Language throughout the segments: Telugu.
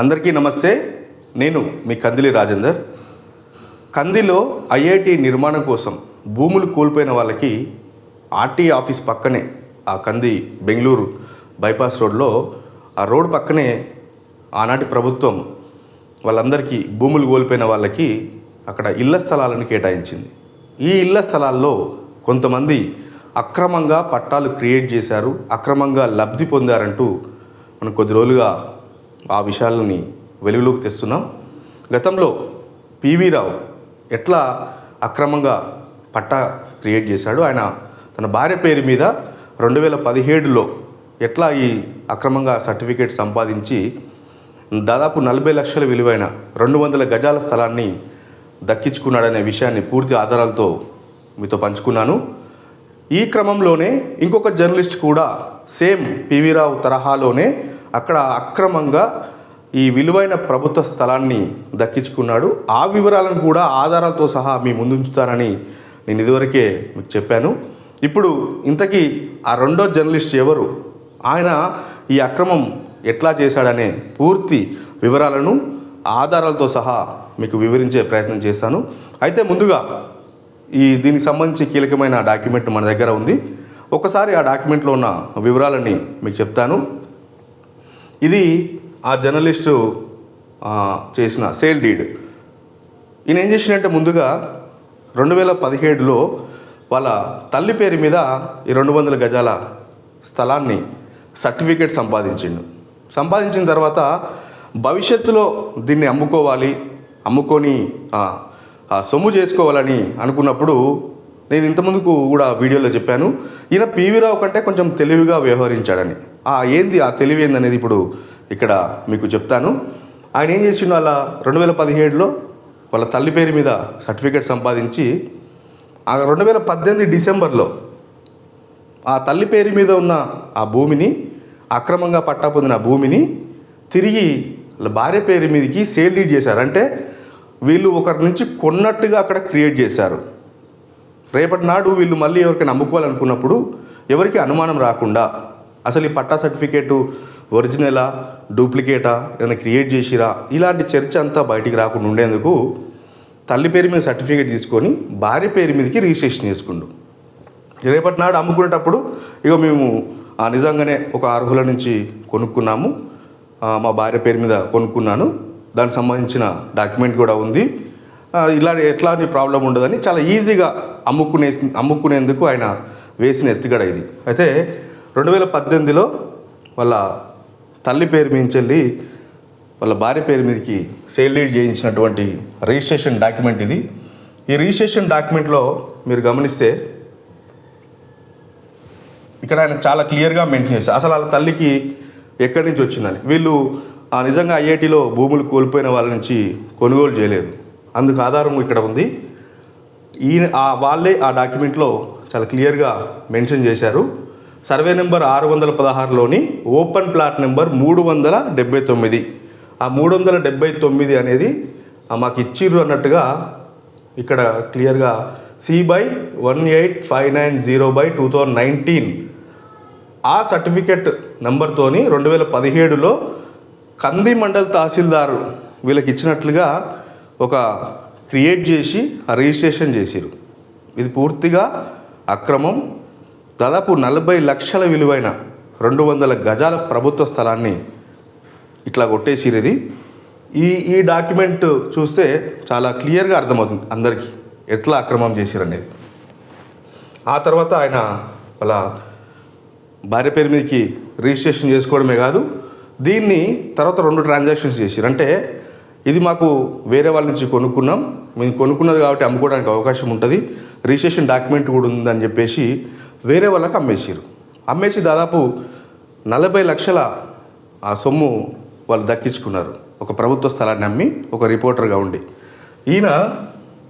అందరికీ నమస్తే. నేను మీ కందిలి రాజేందర్. కందిలో ఐఐటి నిర్మాణం కోసం భూములు కోల్పోయిన వాళ్ళకి ఆర్టీ ఆఫీస్ పక్కనే ఆ కంది బెంగళూరు బైపాస్ రోడ్లో ఆ రోడ్ పక్కనే ఆనాటి ప్రభుత్వం వాళ్ళందరికీ భూములు కోల్పోయిన వాళ్ళకి అక్కడ ఇళ్ళ స్థలాలను కేటాయించింది. ఈ ఇళ్ళ స్థలాల్లో కొంతమంది అక్రమంగా పట్టాలు క్రియేట్ చేశారు అక్రమంగా లబ్ధి పొందారంటూ మనం కొద్ది రోజులుగా ఆ విషయాలని వెలుగులోకి తెస్తున్నాం. గతంలో పివి రావు ఎట్లా అక్రమంగా పట్టా క్రియేట్ చేశాడు ఆయన తన భార్య పేరు మీద రెండు వేల పదిహేడులో ఎట్లా ఈ అక్రమంగా సర్టిఫికేట్ సంపాదించి దాదాపు నలభై లక్షల విలువైన రెండు వందల గజాల స్థలాన్ని దక్కించుకున్నాడనే విషయాన్ని పూర్తి ఆధారాలతో మీతో పంచుకున్నాను. ఈ క్రమంలోనే ఇంకొక జర్నలిస్ట్ కూడా సేమ్ పివి రావు తరహాలోనే అక్కడ అక్రమంగా ఈ విలువైన ప్రభుత్వ స్థలాన్ని దక్కించుకున్నాడు. ఆ వివరాలను కూడా ఆధారాలతో సహా మీ ముందుంచుతానని నేను ఇదివరకే మీకు చెప్పాను. ఇప్పుడు ఇంతకీ ఆ రెండో జర్నలిస్ట్ ఎవరు? ఆయన ఈ అక్రమం ఎట్లా చేశాడనే పూర్తి వివరాలను ఆధారాలతో సహా మీకు వివరించే ప్రయత్నం చేస్తాను అయితే ముందుగా ఈ దీనికి సంబంధించి కీలకమైన డాక్యుమెంట్ మన దగ్గర ఉంది. ఒకసారి ఆ డాక్యుమెంట్లో ఉన్న వివరాలని మీకు చెప్తాను. ఇది ఆ జర్నలిస్టు చేసిన సేల్ డీడ్. ఈయన ఏం చేసినట్టే ముందుగా రెండు వేల పదిహేడులో వాళ్ళ తల్లి పేరు మీద ఈ రెండు వందల గజాల స్థలాన్ని సర్టిఫికేట్ సంపాదించిండు. సంపాదించిన తర్వాత భవిష్యత్తులో దీన్ని అమ్ముకోవాలి అమ్ముకొని సొమ్ము చేసుకోవాలని అనుకున్నప్పుడు నేను ఇంతకుముందుకు కూడా వీడియోలో చెప్పాను. ఈయన పివి రావు కంటే కొంచెం తెలివిగా వ్యవహరించాడని. ఆ ఏంది ఆ తెలివి ఏందనేది ఇప్పుడు ఇక్కడ మీకు చెప్తాను. ఆయన ఏం చేసిండు అలా రెండు వేల పదిహేడులో వాళ్ళ తల్లి పేరు మీద సర్టిఫికేట్ సంపాదించి ఆ రెండు వేల పద్దెనిమిది డిసెంబర్లో ఆ తల్లి పేరు మీద ఉన్న ఆ భూమిని అక్రమంగా పట్టా పొందిన భూమిని తిరిగి వాళ్ళ భార్య పేరు మీదకి సేల్ డీడ్ చేశారు. అంటే వీళ్ళు ఒకరి నుంచి కొన్నట్టుగా అక్కడ క్రియేట్ చేశారు. రేపటి నాడు వీళ్ళు మళ్ళీ ఎవరికైనా అమ్ముకోవాలనుకున్నప్పుడు ఎవరికి అనుమానం రాకుండా అసలు ఈ పట్టా సర్టిఫికేటు ఒరిజినలా డూప్లికేటా ఏదైనా క్రియేట్ చేసిరా? ఇలాంటి చర్చ అంతా బయటికి రాకుండా ఉండేందుకు తల్లి పేరు మీద సర్టిఫికేట్ తీసుకొని భార్య పేరు మీదకి రిజిస్ట్రేషన్ చేసుకుండు. రేపటి నాడు అమ్ముకునేటప్పుడు ఇక మేము ఆ, నిజంగానే ఒక అర్హుల నుంచి కొనుక్కున్నాము. మా భార్య పేరు మీద కొనుక్కున్నాను. దానికి సంబంధించిన డాక్యుమెంట్ కూడా ఉంది. ఇలా ఎట్లాంటి ప్రాబ్లం ఉండదని చాలా ఈజీగా అమ్ముకునే అమ్ముకునేందుకు ఆయన వేసిన ఎత్తుగడ ఇది. అయితే రెండు వేల పద్దెనిమిదిలో వాళ్ళ తల్లి పేరు మించెళ్ళి వాళ్ళ భార్య పేరు మీదకి సేల్ డీడ్ చేయించినటువంటి రిజిస్ట్రేషన్ డాక్యుమెంట్ ఇది. ఈ రిజిస్ట్రేషన్ డాక్యుమెంట్లో మీరు గమనిస్తే ఇక్కడ ఆయన చాలా క్లియర్గా మెన్షన్ చేశారు. అసలు వాళ్ళ తల్లికి ఎక్కడి నుంచి వచ్చిందని. వీళ్ళు ఆ నిజంగా ఐఐటిలో భూములు కోల్పోయిన వాళ్ళ నుంచి కొనుగోలు చేయలేదు. అందుకు ఆధారం ఇక్కడ ఉంది. ఈయన వాళ్ళే ఆ డాక్యుమెంట్లో చాలా క్లియర్గా మెన్షన్ చేశారు. సర్వే నెంబర్ ఆరు వందల పదహారులోని ఓపెన్ ప్లాట్ నెంబర్ మూడు వందల డెబ్బై తొమ్మిది ఆ మూడు వందల డెబ్బై తొమ్మిది అనేది మాకు ఇచ్చిర్రు అన్నట్టుగా ఇక్కడ క్లియర్గా C by one eight five nine zero by two thousand nineteen. ఆ సర్టిఫికెట్ నెంబర్తోని రెండు వేల పదిహేడులో కంది మండల్ తహసీల్దారు వీళ్ళకి ఇచ్చినట్లుగా ఒక క్రియేట్ చేసి రిజిస్ట్రేషన్ చేసిరు ఇది పూర్తిగా అక్రమం. దాదాపు నలభై లక్షల విలువైన రెండు వందల గజాల ప్రభుత్వ స్థలాన్ని ఇట్లా కొట్టేసిరు ఈ ఈ డాక్యుమెంట్ చూస్తే చాలా క్లియర్గా అర్థమవుతుంది అందరికీ ఎట్లా అక్రమం చేసిరనేది. ఆ తర్వాత ఆయన వాళ్ళ భార్య పేరు మీదకి రిజిస్ట్రేషన్ చేసుకోవడమే కాదు దీన్ని తర్వాత రెండు ట్రాన్సాక్షన్స్ చేసిరు అంటే ఇది మాకు వేరే వాళ్ళ నుంచి కొనుక్కున్నాం మేము కొనుక్కున్నది కాబట్టి అమ్ముకోవడానికి అవకాశం ఉంటుంది రిజిస్ట్రేషన్ డాక్యుమెంట్ కూడా ఉందని చెప్పేసి వేరే వాళ్ళకి అమ్మేసారు అమ్మేసి దాదాపు నలభై లక్షల ఆ సొమ్ము వాళ్ళు దక్కించుకున్నారు. ఒక ప్రభుత్వ స్థలాన్ని అమ్మి ఒక రిపోర్టర్గా ఉండి. ఈయన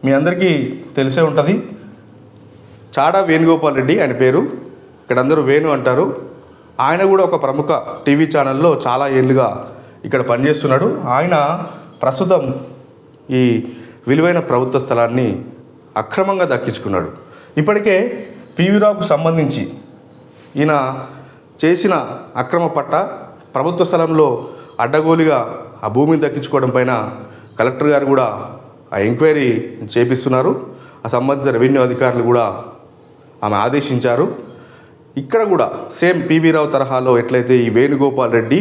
మీ అందరికీ తెలిసే ఉంటుంది. చాడా వేణుగోపాల్ రెడ్డి ఆయన పేరు. ఇక్కడ అందరూ వేణు అంటారు. ఆయన కూడా ఒక ప్రముఖ టీవీ ఛానల్లో చాలా ఏళ్ళుగా ఇక్కడ పనిచేస్తున్నాడు. ఆయన ప్రస్తుతం ఈ విలువైన ప్రభుత్వ స్థలాన్ని అక్రమంగా దక్కించుకున్నాడు. ఇప్పటికే పీవీరావుకు సంబంధించి ఈయన చేసిన అక్రమ పట్ట ప్రభుత్వ స్థలంలో అడ్డగోలుగా ఆ భూమిని దక్కించుకోవడం పైన కలెక్టర్ గారు కూడా ఆ ఎంక్వైరీ చేపిస్తున్నారు. ఆ సంబంధిత రెవెన్యూ అధికారులు కూడా ఆమె ఆదేశించారు. ఇక్కడ కూడా సేమ్ పీవీరావు రావు తరహాలో ఎట్లయితే ఈ వేణుగోపాల్ రెడ్డి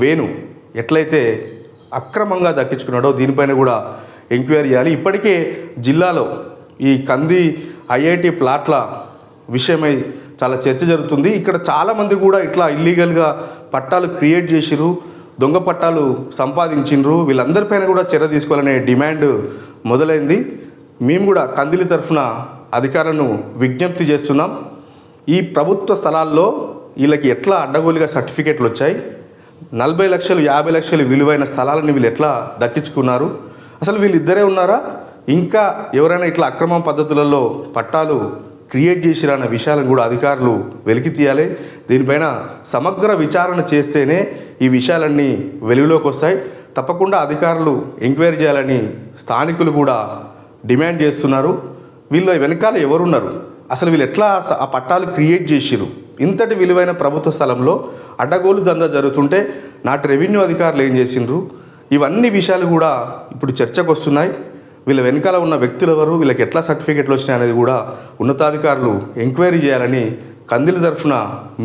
వేణు ఎట్లయితే అక్రమంగా దక్కించుకున్నాడో దీనిపైన కూడా ఎంక్వైరీ చేయాలి. ఇప్పటికే జిల్లాలో ఈ కంది ఐఐటి ప్లాట్ల విషయమై చాలా చర్చ జరుగుతుంది. ఇక్కడ చాలామంది కూడా ఇట్లా ఇల్లీగల్గా పట్టాలు క్రియేట్ చేసిరు దొంగ పట్టాలు సంపాదించిండ్రు. వీళ్ళందరిపైన కూడా చర్య తీసుకోవాలనే డిమాండ్ మొదలైంది. మేము కూడా కందిలి తరఫున అధికారులను విజ్ఞప్తి చేస్తున్నాం. ఈ ప్రభుత్వ స్థలాల్లో వీళ్ళకి ఎట్లా అడ్డగోలుగా సర్టిఫికేట్లు వచ్చాయి? నలభై లక్షలు యాభై లక్షలు విలువైన స్థలాలను వీళ్ళు ఎట్లా దక్కించుకున్నారు? అసలు వీళ్ళిద్దరే ఉన్నారా? ఇంకా ఎవరైనా ఇట్లా అక్రమ పద్ధతులలో పట్టాలు క్రియేట్ చేసిరన్న విషయాలను కూడా అధికారులు వెలికి తీయాలి. దీనిపైన సమగ్ర విచారణ చేస్తేనే ఈ విషయాలన్నీ వెలుగులోకి వస్తాయి. తప్పకుండా అధికారులు ఎంక్వైరీ చేయాలని స్థానికులు కూడా డిమాండ్ చేస్తున్నారు. వీళ్ళ వెనకాల ఎవరున్నారు? అసలు వీళ్ళు ఎట్లా ఆ పట్టాలు క్రియేట్ చేసిరు ఇంతటి విలువైన ప్రభుత్వ స్థలంలో అడ్డగోలు దందా జరుగుతుంటే నాటి రెవెన్యూ అధికారులు ఏం చేసిండ్రు? ఇవన్నీ విషయాలు కూడా ఇప్పుడు చర్చకు వస్తున్నాయి. వీళ్ళ వెనకాల ఉన్న వ్యక్తులు ఎవరు వీళ్ళకి ఎట్లా సర్టిఫికెట్లు వచ్చినాయి అనేది కూడా ఉన్నతాధికారులు ఎంక్వైరీ చేయాలని కందిలి తరఫున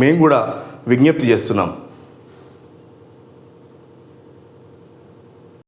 మేము కూడా విజ్ఞప్తి చేస్తున్నాం.